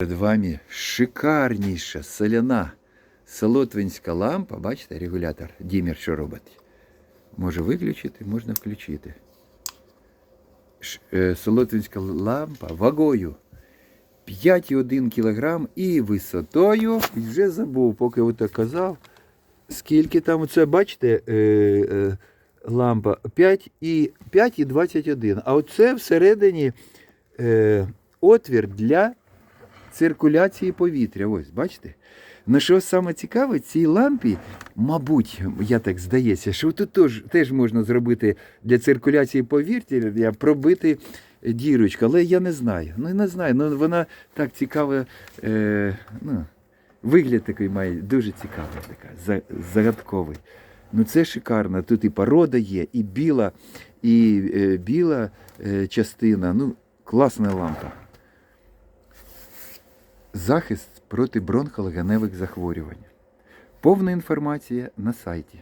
Перед вами шикарніша соляна солотвинська лампа. Бачите, регулятор дімер що робить. Може виключити, можна включити. Е, Солотвинська лампа вагою 5,1 кг і висотою, і вже забув, поки ото казав. Скільки там оце, бачите, е, е, лампа 5 і 5,21. А оце всередині отвір для циркуляції повітря. Ось, бачите? Ну що саме цікаве, цій лампі, мабуть, я так здається, що тут теж, теж можна зробити для циркуляції повітря, пробити дірочку, але я не знаю. Ну не знаю. Ну вона так цікава. Е, ну, вигляд такий має дуже цікавий, така, загадковий. Ну це шикарно. Тут і порода є, і біла, і е, біла е, частина. Ну, класна лампа. Захист проти бронхолегеневих захворювань. Повна інформація на сайті.